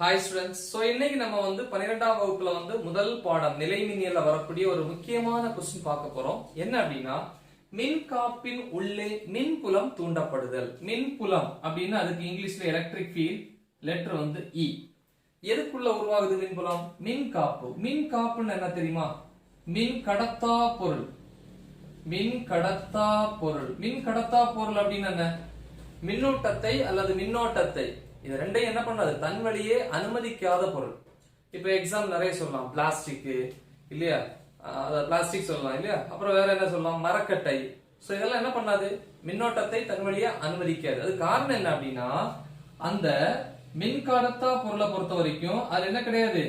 Hi students so இன்னைக்கு நம்ம வந்து பன்னிரெண்டாம் வகுப்புல வந்து முதல் பாடம் நிலைமின்னியல வரக்கூடிய ஒரு முக்கியமான கொஸ்டின் பார்க்க போறோம். என்ன அப்படின்னா மின் காப்பின் உள்ளே மின் புலம் தூண்டப்படுதல். மின் புலம் அப்படின்னா அதுக்கு இங்கிலீஷ்ல எலக்ட்ரிக் ஃபீல்ட் லெட்டர் வந்து இ எதுக்குள்ள உருவாகுது மின் குலம் மின் காப்பு. மின் காப்புன்னு என்ன தெரியுமா? மின் கடத்தா பொருள். மின் கடத்தா பொருள். மின் கடத்தா பொருள் அப்படின்னு என்ன? மின்னூட்டத்தை அல்லது மின்னோட்டத்தை. இது ரெண்டையும் என்ன பண்ணாது தன் வழியே அனுமதிக்காத பொருள். இப்போ எக்ஸாம் நிறைய சொல்லலாம். பிளாஸ்டிக் இல்லையா? பிளாஸ்டிக் சொல்லலாம் இல்லையா? அப்புறம் வேற என்ன சொல்லலாம்? மரக்கட்டை. ஸோ இதெல்லாம் என்ன பண்ணாது? மின்னோட்டத்தை தன் வழியே அனுமதிக்காது. அது காரணம் என்ன அப்படின்னா அந்த மின்கடத்தா பொருளை பொறுத்த வரைக்கும் அது என்ன கிடையாது?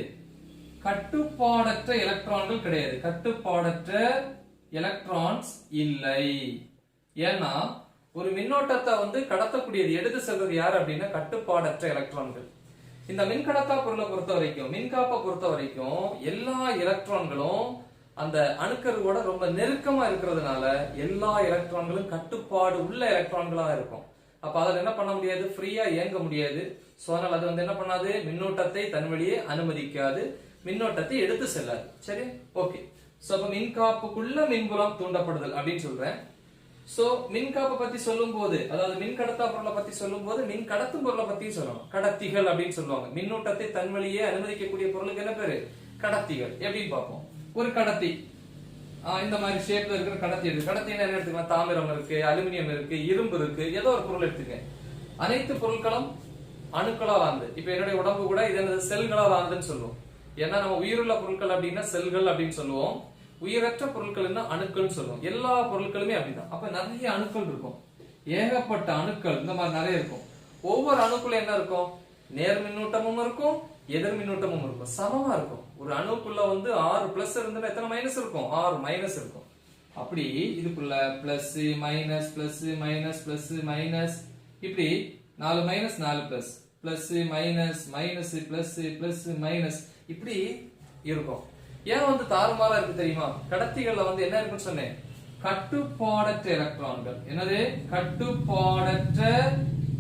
கட்டுப்பாடற்ற எலக்ட்ரான்கள் கிடையாது. கட்டுப்பாடற்ற எலக்ட்ரான்ஸ் இல்லை. ஏன்னா ஒரு மின்னோட்டத்தை வந்து கடத்தக்கூடியது எடுத்து செல்வது யார் அப்படின்னா கட்டுப்பாடற்ற எலக்ட்ரான்கள் இந்த மின்கடத்தா பொருளை பொறுத்த வரைக்கும் மின்காப்பை பொறுத்த வரைக்கும் எல்லா எலக்ட்ரான்களும் அந்த அணுக்கருவோட ரொம்ப நெருக்கமா இருக்கிறதுனால எல்லா எலக்ட்ரான்களும் கட்டுப்பாடு உள்ள எலக்ட்ரான்களா இருக்கும். அப்ப அதில் என்ன பண்ண முடியாது? ஃப்ரீயா இயங்க முடியாது. சோ அதனால அது வந்து என்ன பண்ணாது? மின்னோட்டத்தை தன் வழியே அனுமதிக்காது. மின்னோட்டத்தை எடுத்து செல்லாது. சரி? ஓகே சோ அப்ப மின்காப்புக்குள்ள மின்புலம் தூண்டப்படுதல் அப்படின்னு சொல்றேன். சோ மின்காப்பை பத்தி சொல்லும் போது அதாவது மின் கடத்தா பொருளை பத்தி சொல்லும் போது மின் கடத்தும் பொருளை பத்தியும் சொல்லணும். கடத்திகள் அப்படின்னு சொல்லுவாங்க. மின்னூட்டத்தை தன் வழியே அனுமதிக்கக்கூடிய பொருளுக்கு என்ன பேரு? கடத்திகள். எப்படின்னு பார்ப்போம். ஒரு கடத்தி. இந்த மாதிரி ஷேப்ல இருக்கிற கடத்தி இருக்கு. கடத்தி என்ன எடுத்துக்கலாம்? தாமிரம் இருக்கு அலுமினியம் இருக்கு இரும்பு இருக்கு ஏதோ ஒரு பொருள் எடுத்துக்க அனைத்து பொருட்களும் அணுக்களா ஆனது. இப்ப என்னுடைய உடம்பு கூட இது என்னது? செல்களா ஆனதுன்னு சொல்லுவோம். ஏன்னா நம்ம உயிருள்ள பொருட்கள் அப்படின்னா செல்கள் அப்படின்னு சொல்லுவோம். உயிரற்ற பொருட்கள்னா அணுக்கள்னு சொல்லுவோம் எல்லா பொருட்களுமே அப்படிதான். அப்ப நிறைய அணுக்கள் இருக்கும். ஏகப்பட்ட அணுக்கள் இந்த மாதிரி நிறைய இருக்கும். ஒவ்வொரு அணுக்குள்ள என்ன இருக்கும்? நேர் மின்னூட்டமும் இருக்கும் எதிர் மின்னூட்டமும் இருக்கும். சமமா இருக்கும். ஒரு அணுக்குள்ள வந்து ஆறு பிளஸ் இருந்ததுன்னா எத்தனை மைனஸ் இருக்கும்? ஆறு மைனஸ் இருக்கும். அப்படி இதுக்குள்ள plus minus plus minus plus minus இப்படி நாலு மைனஸ் நாலு plus plus minus minus plus plus minus இப்படி இருக்கும். ஏன் வந்து தாறுமாறா இருக்கு தெரியுமா? கடத்திகள்ல வந்து என்ன இருக்குன்னு சொன்னேன்? கட்டுப்பாடற்ற எலக்ட்ரான்கள். என்னது? கட்டுப்பாடற்ற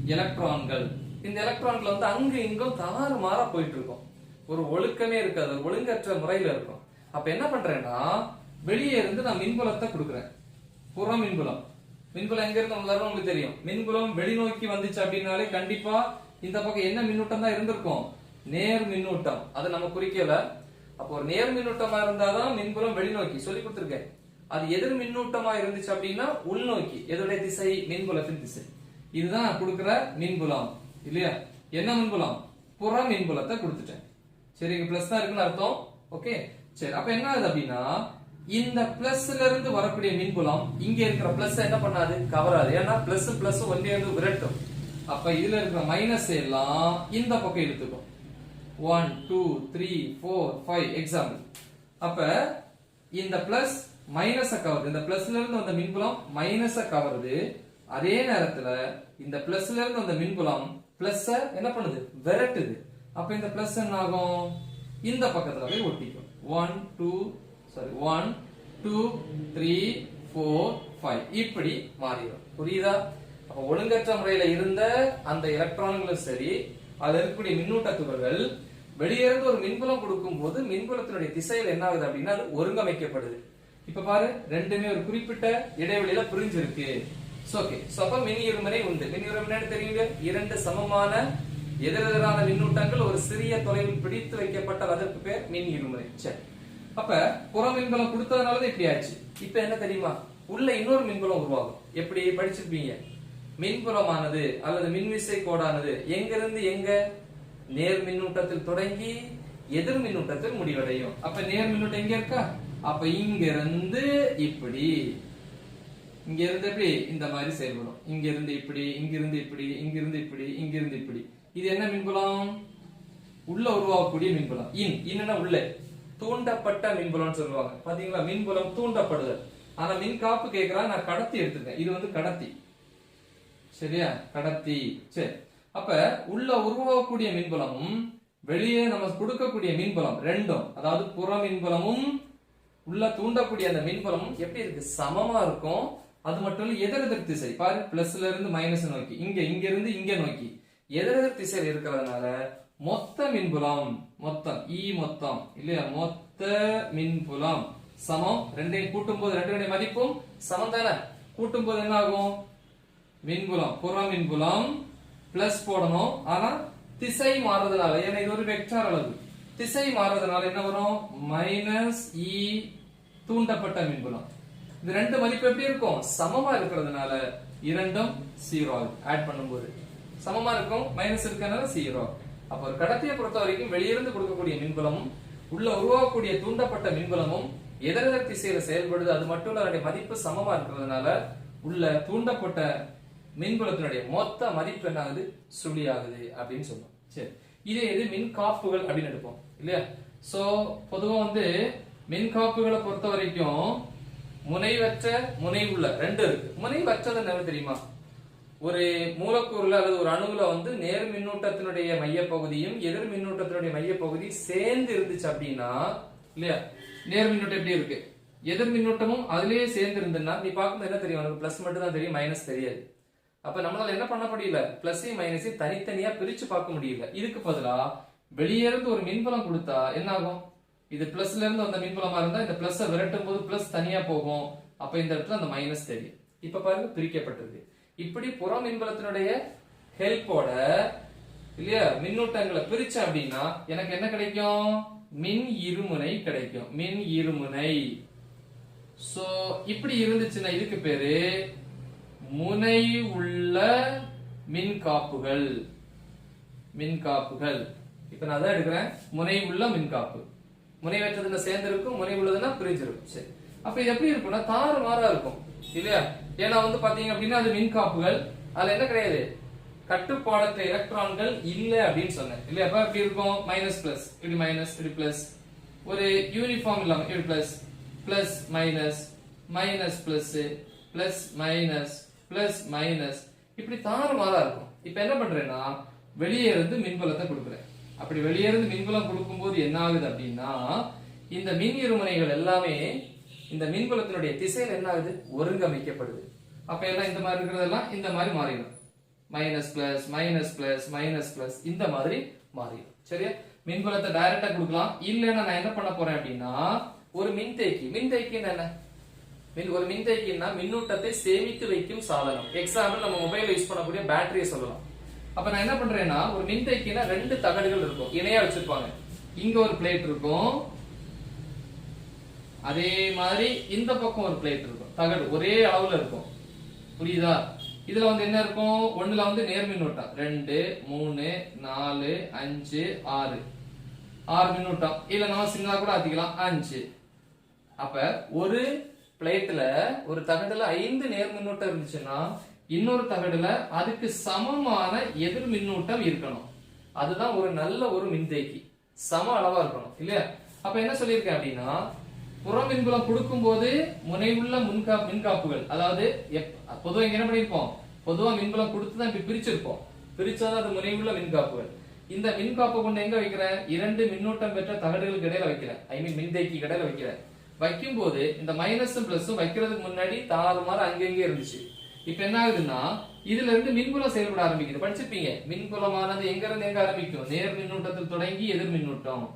எலக்ட்ரான்கள். இந்த எலக்ட்ரான்கள் வந்து அங்கு இங்கும் தாறுமாறா போயிட்டு இருக்கும் ஒரு ஒழுக்கமே இருக்காது. ஒரு ஒழுங்கற்ற முறையில இருக்கும். அப்ப என்ன பண்றேன்னா வெளியே இருந்து நான் மின்புலத்தை கொடுக்குறேன். புற மின்புலம். மின்புலம் எங்க இருந்து வரும் உங்களுக்கு தெரியும். மின்புலம் வெளிநோக்கி வந்துச்சு அப்படின்னாலே கண்டிப்பா இந்த பக்கம் என்ன மின்னூட்டம் தான் இருந்திருக்கும்? நேர் மின்னூட்டம். அதை நம்ம குறிக்கல அப்போ ஒரு நேர் மின்னூட்டமா இருந்தாதான் மின்புலம் வெளிநோக்கி சொல்லி கொடுத்துருக்கேன். அது எதிர் மின்னூட்டமா இருந்துச்சு அப்படின்னா உள்நோக்கி. எதோடைய திசை? மின்புலத்தின் திசை. இதுதான் நான் மின்புலம். இல்லையா? என்ன மின்புலம்? புற மின்புலத்தை கொடுத்துட்டேன். சரி இங்க பிளஸ் தான் இருக்குன்னு அர்த்தம். ஓகே சரி அப்ப என்ன ஆகுது அப்படின்னா இந்த பிளஸ்ல இருந்து வரக்கூடிய மின்புலம் இங்க இருக்கிற பிளஸ் என்ன பண்ணாது? கவராது. ஏன்னா பிளஸ் பிளஸ் ஒன்றே வந்து விரட்டும். அப்ப இதுல இருக்கிற மைனஸ் எல்லாம் இந்த பக்கம் எடுத்துக்கும் one two three four five example அப்ப இந்த பிளஸ் மைனஸ கவருது. இந்த பிளஸ்ல இருந்து வந்த மின்புலம் மைனஸ கவருது. அதே நேரத்துல இந்த பிளஸ்ல இருந்து வந்த மின்புலம் பிளஸ் என்ன பண்ணுது? விரட்டுது. அப்ப இந்த பிளஸ் என்ன ஆகும்? இந்த பக்கத்துல போய் ஒட்டிக்கும். One two sorry one two three four five இப்படி மாறிடும். புரியுதா? அப்ப ஒழுங்கற்ற முறையில இருந்த அந்த எலக்ட்ரான்களும் சரி அதில் இருக்கக்கூடிய மின்னூட்ட துகள்கள் வெளியிருந்து ஒரு மின்புலம் கொடுக்கும் போது மின்புலத்தினுடைய திசையில் என்ன ஆகுது அப்படின்னா அது ஒருங்கமைக்கப்படுது. இப்ப பாரு ரெண்டுமே ஒரு குறிப்பிட்ட இடைவெளியில பிரிஞ்சிருக்கு. ஓகே சோ அப்ப மின் இருமனை உண்டு. மின் இருமனை தெரியுங்க? இரண்டு சமமான எதிரெதிரான மின்னூட்டங்கள் ஒரு சிறிய தொலைவில் பிடித்து வைக்கப்பட்ட அதற்கு பேர் மின் இருமுறை சரி அப்ப புற மின்புலம் கொடுத்ததுனாலதான் இப்படி ஆச்சு. இப்ப என்ன தெரியுமா? உள்ள இன்னொரு மின்புலம் உருவாகும். எப்படி? படிச்சிருப்பீங்க. மின்புலமானது அல்லது மின்விசை கோடானது எங்கிருந்து எங்க நேர் மின்னூட்டத்தில் தொடங்கி எதிர் மின்னூட்டத்தில் முடிவடையும். அப்ப நேர் மின்னூட்டம் எங்க இருக்கா? அப்ப இங்க இருந்து இப்படி. இங்க இருந்து எப்படி? இந்த மாதிரி செயல்படும். இங்க இருந்து இப்படி இங்க இருந்து இப்படி இங்க இருந்து இப்படி இங்க இருந்து இப்படி. இது என்ன மின்புலம்? உள்ள உருவாகக்கூடிய மின்புலம். இன் இன்னன்னா உள்ள. தூண்டப்பட்ட மின்புலம்னு சொல்லுவாங்க. பாத்தீங்களா? மின்புலம் தூண்டப்படுதல். ஆனா மின் காப்பு கேட்கிறா நான் கடத்தி எடுத்துட்டேன். இது வந்து கடத்தி. சரியா? கடத்தி. சரி அப்ப உள்ள உருவாகக்கூடிய மின்புலமும் வெளியே நம்ம கொடுக்கக்கூடிய மின்புலம் ரெண்டும் அதாவது புற மின்புலமும் உள்ள தூண்டக்கூடிய அந்த மின்புலமும் எப்படி இருக்கு? சமமா இருக்கும். அது மட்டும் இல்ல எதிர் எதிர் திசை. பாரு பிளஸ்ல இருந்து மைனஸ் நோக்கி. இங்க இங்க இருந்து இங்க நோக்கி. எதிர் எதிர் திசையில் இருக்கிறதுனால மொத்த மின்புலம் மொத்தம் இ மொத்தம் இல்லையா? மொத்த மின்புலம். சமம். ரெண்டையும் கூட்டும் போது ரெண்டு மதிப்பும் சமம் தானே? கூட்டும் போது என்ன ஆகும்? மின்புலம் புற மின்புலம் பிளஸ் போடணும். ஆனா திசை மாறுறதுனால ஏன்னா இது ஒரு வெக்டார் அளவு. திசை மாறுறதுனால என்ன வரும்? மைனஸ் இ e தூண்டப்பட்ட மின்புலம். இது ரெண்டு மதிப்பு எப்படி இருக்கும்? சமமா இருக்கிறதுனால இரண்டும் ஜீரோ ஆட் பண்ணும்போது. சமமா இருக்கும் மைனஸ் இருக்கிறதுனால ஜீரோ அப்ப ஒரு கடத்தியை பொறுத்த வரைக்கும் வெளியிருந்து கொடுக்கக்கூடிய மின்புலமும் உள்ள உருவாக்கக்கூடிய தூண்டப்பட்ட மின்புலமும் எதிரெதிர் திசையில செயல்படுது. அது மட்டும் அதனுடைய மதிப்பு சமமா இருக்கிறதுனால உள்ள தூண்டப்பட்ட மின்புலத்தினுடைய மொத்த மதிப்பு என்ன ஆகுது சுழி ஆகுது அப்படின்னு சொல்லுவோம் சரி. இதே இது மின் காப்புகள் அப்படின்னு எடுப்போம். இல்லையா? சோ பொதுவா வந்து மின் காப்புகளை பொறுத்த வரைக்கும் முனைவற்ற முனைவுள்ள ரெண்டு இருக்கு. முனைவற்றது என்ன தெரியுமா? ஒரு மூலக்கூறுல அல்லது ஒரு அணுவுல வந்து நேர் மின்னூட்டத்தினுடைய மையப்பகுதியும் எதிர் மின்னூட்டத்தினுடைய மையப்பகுதி சேர்ந்து இருந்துச்சு அப்படின்னா இல்லையா? நேர் மின்னூட்டம் எப்படி இருக்கு? எதிர் மின்னூட்டமும் அதுலயே சேர்ந்து இருந்ததுன்னா நீ பார்க்கும்போது என்ன தெரியும்? உனக்கு பிளஸ் மட்டும் தான் தெரியும் மைனஸ் தெரியாது. அப்ப நம்மளால என்ன பண்ண முடியல? பிளஸ் மைனஸையும் தனித்தனியா பிரிச்சு பார்க்க முடியல. இதுக்கு பதிலா வெளியே இருந்து ஒரு மின்புலம் கொடுத்தா என்ன ஆகும் இது பிளஸ்ல இருந்து வந்த மின்புலமா இருந்தா இந்த பிளஸ் விரட்டும் போது பிளஸ் தனியா போகும். அப்ப இந்த இடத்துல அந்த மைனஸ் தெரியும். இப்ப பாருங்க பிரிக்கப்பட்டது. இப்படி புற மின்புலத்தினுடைய ஹெல்ப்போட இல்லையா மின்னூட்டங்களை பிரிச்சேன் அப்படின்னா எனக்கு என்ன கிடைக்கும்? மின் இருமுனை கிடைக்கும். மின் இருமுனை. சோ இப்படி இருந்துச்சுன்னா இதுக்கு பேரு முனை உள்ள மின் காப்புகள் மின் காப்புகள் இப்ப நான் தான் எடுக்கிறேன். முனை உள்ள மின் காப்பு முனை வெற்றதுல சேர்ந்து இருக்கும் முனை உள்ளதுன்னா பிரிஞ்சிருக்கும் சரி. அப்ப இது எப்படி இருக்கும்னா தாறு மாறா இருக்கும். இல்லையா? ஏன்னா வந்து பாத்தீங்க அப்படின்னா அது மின் காப்புகள் அதுல என்ன கிடையாது? கட்டுப்பாடற்ற எலக்ட்ரான்கள் இல்ல அப்படின்னு சொன்னேன். இல்லையா? அப்ப எப்படி இருக்கும்? மைனஸ் பிளஸ் இப்படி மைனஸ் இப்படி பிளஸ் ஒரு யூனிஃபார்ம் இல்லாம இப்படி plus plus minus minus plus plus minus plus minus இப்படி தாறுமாறா இருக்கும். இப்ப என்ன பண்றேன்னா வெளியே இருந்து மின்புலத்தை கொடுக்குறேன். அப்படி வெளியே இருந்து மின்புலம் கொடுக்கும்போது என்ன ஆகுது அப்படின்னா இந்த மின் இருமுனைகள் எல்லாமே இந்த மின்புலத்தினுடைய திசையில் என்ன ஆகுது? ஒருங்கமைக்கப்படுது. அப்ப எல்லாம் இந்த மாதிரி இருக்கிறதெல்லாம் இந்த மாதிரி மாறிடும். Minus plus minus plus minus plus இந்த மாதிரி மாறிடும். சரியா? மின்புலத்தை டைரக்டா கொடுக்கலாம். இல்லைன்னா நான் என்ன பண்ண போறேன் அப்படின்னா ஒரு மின்தேக்கி. மின்தேக்கின்னு என்ன? மின் ஒரு மின்தேக்கின்னா மின்னூட்டத்தை சேமித்து வைக்கும் சாதனம். எக்ஸாம்பிள் நம்ம மொபைல் யூஸ் பண்ணக்கூடிய பேட்டரியை சொல்லலாம். அப்ப நான் என்ன பண்றேன்னா ஒரு மின்தேக்கினா ரெண்டு தகடுகள் இருக்கும். இணையா வச்சிருப்பாங்க. இங்க ஒரு பிளேட் இருக்கும். அதே மாதிரி இந்த பக்கம் ஒரு பிளேட் இருக்கும். தகடு ஒரே அளவுல இருக்கும். புரியுதா? இதுல வந்து என்ன இருக்கும்? ஒண்ணுல வந்து நேர் மின்னூட்டம். ரெண்டு மூணு நாலு அஞ்சு ஆறு. ஆறு மின்னூட்டம். இல்ல நம்ம சின்னதா கூட ஆத்திக்கலாம். அஞ்சு. அப்ப ஒரு பிளேட்ல ஒரு தகடுல ஐந்து நேர் மின்னூட்டம் இருந்துச்சுன்னா இன்னொரு தகடுல அதுக்கு சமமான எதிர் மின்னூட்டம் இருக்கணும். அதுதான் ஒரு நல்ல ஒரு மின்தேக்கி. சம அளவா இருக்கணும் இல்லையா? அப்ப என்ன சொல்லியிருக்கேன் அப்படின்னா புற மின்புலம் கொடுக்கும்போது முனைவுள்ள முன்கா மின்காப்புகள் அதாவது எப்- இங்க என்ன பண்ணிருப்போம் பொதுவா மின்புலம் கொடுத்து தான் இப்படி பிரிச்சிருப்போம். பிரிச்சாதான் அது முனைவுள்ள மின்காப்புகள். இந்த மின்காப்பு கொண்டு எங்க வைக்கிறேன் இரண்டு மின்னூட்டம் பெற்ற தகடுகளுக்கு இடையில வைக்கிறேன். ஐ மீன் மின்தேக்கி இடையில வைக்கிறேன். வைக்கும் போது இந்த மைனஸும் பிளஸும் வைக்கிறதுக்கு முன்னாடி தாறுமாறு அங்கங்கே இருந்துச்சு. இப்ப என்ன ஆகுதுன்னா இதுல இருந்து மின்புலம் செயல்பட ஆரம்பிக்குது. படிச்சிருப்பீங்க. மின்புலமானது எங்க இருந்து எங்க ஆரம்பிக்கும்? நேர் மின்னூட்டத்தில் தொடங்கி எதிர் மின்னூட்டம்.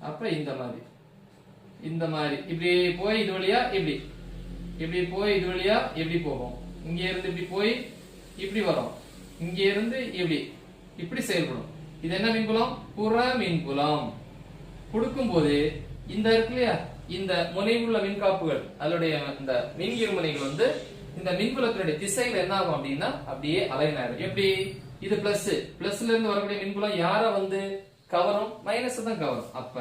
அப்ப இந்த மாதிரி. இந்த மாதிரி. இப்படி போய் இது வழியா இப்படி. இப்படி போய் இது வழியா எப்படி போகும். இங்க இருந்து இப்படி போய் இப்படி வரும். இங்க இருந்து இப்படி. இப்படி செயல்படும். இது என்ன மின்புலம்? புற மின்புலம். கொடுக்கும்போது இந்த இருக்கு இல்லையா? இந்த முனைவுள்ள மின்காப்புகள் அதனுடைய இந்த மின் இருமுனைகள் வந்து இந்த மின்புலத்தினுடைய திசைகள் என்ன ஆகும் அப்படின்னா அப்படியே அலைன் ஆயிடும். எப்படி? இது பிளஸ் பிளஸ்ல இருந்து வரக்கூடிய மின்புலம் யார வந்து? கவரும் மைனஸ் தான் கவரும். அப்ப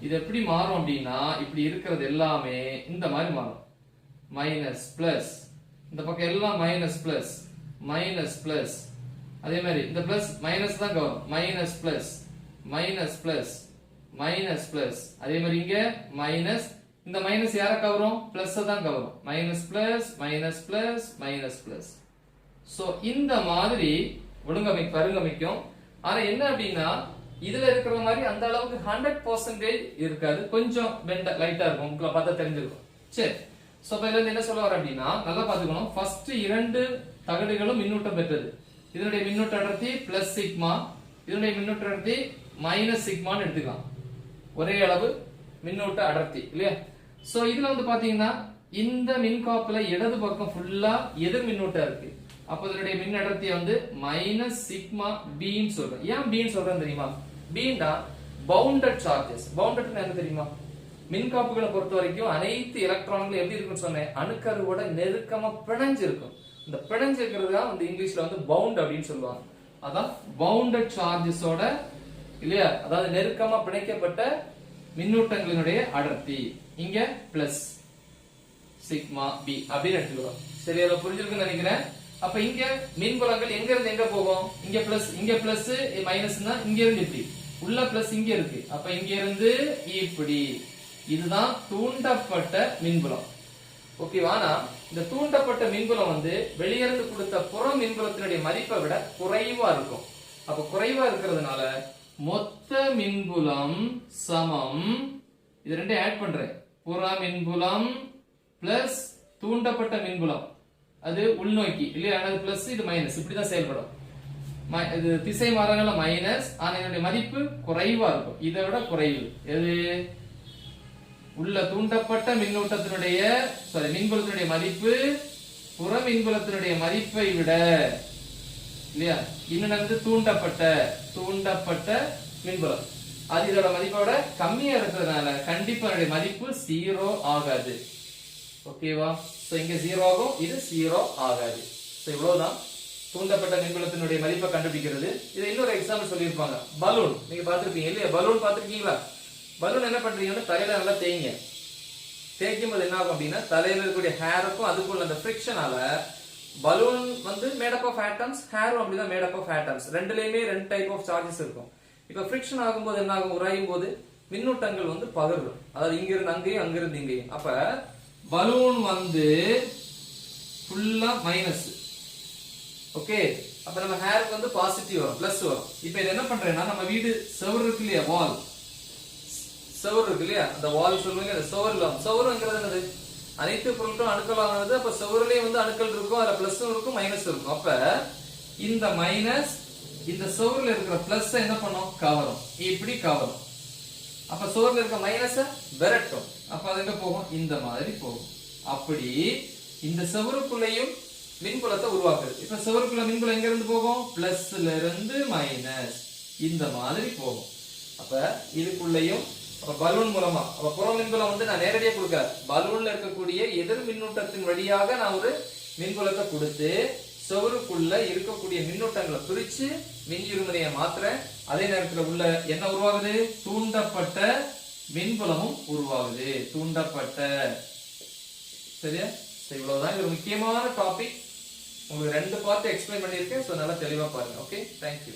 இது எப்படி மாறும் அப்படின்னா இப்படி இருக்கிறது எல்லாமே இந்த மாதிரி மாறும். மைனஸ் பிளஸ் இந்த பக்கம் எல்லாம் மைனஸ் பிளஸ் மைனஸ் பிளஸ் அதே மாதிரி இந்த பிளஸ் மைனஸ் தான் கவரும். Minus plus minus plus minus plus அதே மாதிரி இங்க மைனஸ் இந்த மைனஸ் யார கவரும்? பிளஸ் தான் கவரும். Minus plus minus plus minus plus so இந்த மாதிரி ஒழுங்கமை பருங்கமைக்கும். ஆனா என்ன அப்படின்னா இதுல இருக்கிற மாதிரி அந்த அளவுக்கு ஹண்ட்ரட் பர்சன்டேஜ் இருக்காது. கொஞ்சம் பெண்ட லைட்டா இருக்கும். உங்களை பார்த்தா தெரிஞ்சிருக்கும். சரி. சோ இப்ப இதுல என்ன சொல்ல வர அப்படின்னா நல்லா பாத்துக்கணும் ஃபர்ஸ்ட் இரண்டு தகடுகளும் மின்னூட்டம் பெற்றது. இதனுடைய மின்னூட்ட அடர்த்தி பிளஸ் சிக்மா இதனுடைய மின்னூட்ட அடர்த்தி மைனஸ் சிக்மான்னு எடுத்துக்கலாம். ஒரே அளவு மின்னூட்ட அடர்த்தி இல்லையா? சோ இதுல வந்து பாத்தீங்கன்னா இந்த மின்காப்புல இடது பக்கம் ஃபுல்லா எதிர் மின்னூட்டம் இருக்கு. அப்ப இதனுடைய மின் அடர்த்தியை வந்து மைனஸ் சிக்மா பின்னு சொல்றேன் ஏன் பின்னு சொல்றேன் தெரியுமா? பீண்டா பவுண்டட் சார்ஜஸ் பவுண்டட் என்ன தெரியுமா? மின்காப்புகளை பொறுத்த வரைக்கும் அனைத்து எலக்ட்ரான்களும் எப்படி இருக்குன்னு சொன்னேன். அணுக்கருவோட நெருக்கமா பிணைஞ்சிருக்கும். இந்த பிணைஞ்சிருக்கிறது தான் வந்து இங்கிலீஷ்ல வந்து பவுண்ட் அப்படின்னு சொல்லுவாங்க. அதான் பவுண்டட் சார்ஜஸோட இல்லையா? அதாவது நெருக்கமா பிணைக்கப்பட்ட மின்னூட்டங்களினுடைய அடர்த்தி. இங்க பிளஸ் சிக்மா பி அப்படின்னு எடுத்துக்கிறோம் சரி அதை புரிஞ்சிருக்குன்னு நினைக்கிறேன். அப்ப இங்க மின்புலங்கள் எங்க இருந்து எங்க போகும்? இங்க பிளஸ் இங்க பிளஸ் மைனஸ்னா இங்க இருந்து இப்படி. உள்ள பிளஸ் இங்க இருக்கு. அப்ப இங்க இருந்து இப்படி. இதுதான் தூண்டப்பட்ட மின்புலம் ஓகேவானா இந்த தூண்டப்பட்ட மின்புலம் வந்து வெளியிருந்து கொடுத்த புற மின்புலத்தினுடைய மதிப்பை விட குறைவா இருக்கும். அப்ப குறைவா இருக்கிறதுனால மொத்த மின்புலம் சமம். இது ரெண்டையும் ஆட் பண்றேன். புற மின்புலம் பிளஸ் தூண்டப்பட்ட மின்புலம். அது உள்நோக்கி இல்லையா? அது பிளஸ் இது மைனஸ் இப்படிதான் செயல்படும். இது திசை மாறங்கள மைனஸ் ஆனா இதனுடைய மதிப்பு குறைவா இருக்கும். இதை விட குறைவு. எது? உள்ள தூண்டப்பட்ட மின்னூட்டத்தினுடைய சாரி மின்புலத்தினுடைய மதிப்பு புற மின்புலத்தினுடைய மதிப்பை விட இல்லையா? இன்னொன்னு வந்து தூண்டப்பட்ட தூண்டப்பட்ட மின்புலம். அது இதோட மதிப்போட கம்மியா இருக்கிறதுனால கண்டிப்பா என்னுடைய மதிப்பு ஜீரோ ஆகாது. ஓகேவா ஸோ இங்க ஜீரோ ஆகும். இது ஜீரோ ஆகாது. சோ இவ்வளவுதான். தூண்டப்பட்ட மின்புலத்தினுடைய மதிப்பை கண்டுபிடிக்கிறது. இது இன்னொரு எக்ஸாம்பிள் சொல்லியிருப்பாங்க. பலூன். நீங்க பார்த்திருப்பீங்க இல்லையா? பலூன் பார்த்துருக்கீங்களா? பலூன் என்ன பண்றீங்கன்னா தலையில நல்லா தேய்ங்க. தேய்க்கும் போது என்ன ஆகும் அப்படின்னா தலையில இருக்கக்கூடிய ஹேருக்கும் அதுக்குள்ள அந்த ஃப்ரிக்ஷனால பலூன் வந்து மேடப் ஆஃப் ஆட்டம்ஸ் ஹேரும் அப்படிதான் மேடப் ஆஃப் ஆட்டம்ஸ் ரெண்டுலயுமே ரெண்டு டைப் ஆஃப் சார்ஜஸ் இருக்கும். இப்ப ஃப்ரிக்ஷன் ஆகும்போது என்ன ஆகும் உராயும் போது மின்னூட்டங்கள் வந்து பகிரும் அதாவது இங்கிருந்து அங்கேயும் அங்கிருந்து இங்கேயும். அப்ப பலூன் வந்து ஃபுல்லா மைனஸ் ஓகே அப்ப நம்ம ஹேருக்கு வந்து பாசிட்டிவ் வரும் பிளஸ் வரும். இப்ப இது என்ன பண்றேன்னா நம்ம வீடு செவர் இருக்கு இல்லையா வால் செவர் இருக்கு இல்லையா? அந்த வால் சொல்லுவீங்க அந்த செவர்ல செவருங்கிறது என்னது? அனைத்து பொருட்களும் அணுக்களானது அப்ப செவருலயே வந்து அணுக்கள் இருக்கும் அதுல பிளஸ் இருக்கும் மைனஸ் இருக்கும். அப்ப இந்த மைனஸ் இந்த சுவர்ல இருக்கிற பிளஸ் என்ன பண்ணும்? கவரும். இப்படி கவரும். அப்ப சுவர்ல இருக்க மைனஸ விரட்டும். அப்ப அது எங்க போகும்? இந்த மாதிரி போகும். அப்படி இந்த செவருக்குள்ளேயும் மின்புலத்தை உருவாக்குது இப்ப செவருக்குள்ள மின்புலம் எங்க இருந்து போகும் பிளஸ்ல இருந்து மைனஸ் இந்த மாதிரி போகும். அப்ப இதுக்குள்ளேயும் அப்ப பலூன் மூலமா. அப்ப புற மின்புலம் வந்து நான் நேரடியா கொடுக்கல. பலூன்ல இருக்கக்கூடிய எதிர் மின்னூட்டத்தின் வழியாக நான் ஒரு மின்புலத்தை கொடுத்து சுவருக்குள்ள இருக்கக்கூடிய மின்னூட்டங்களை பிரிச்சு மின் இருமுறையை மாத்துறேன் அதே நேரத்துல உள்ள என்ன உருவாகுது? தூண்டப்பட்ட மின்புலமும் உருவாகுது. தூண்டப்பட்ட. சரியா? சரி, இவ்வளவுதான். இது ஒரு முக்கியமான டாபிக் உங்களுக்கு ரெண்டு பார்ட் எக்ஸ்பிளைன் பண்ணியிருக்கேன். ஸோ நல்லா தெளிவாக பாருங்க. Okay thank you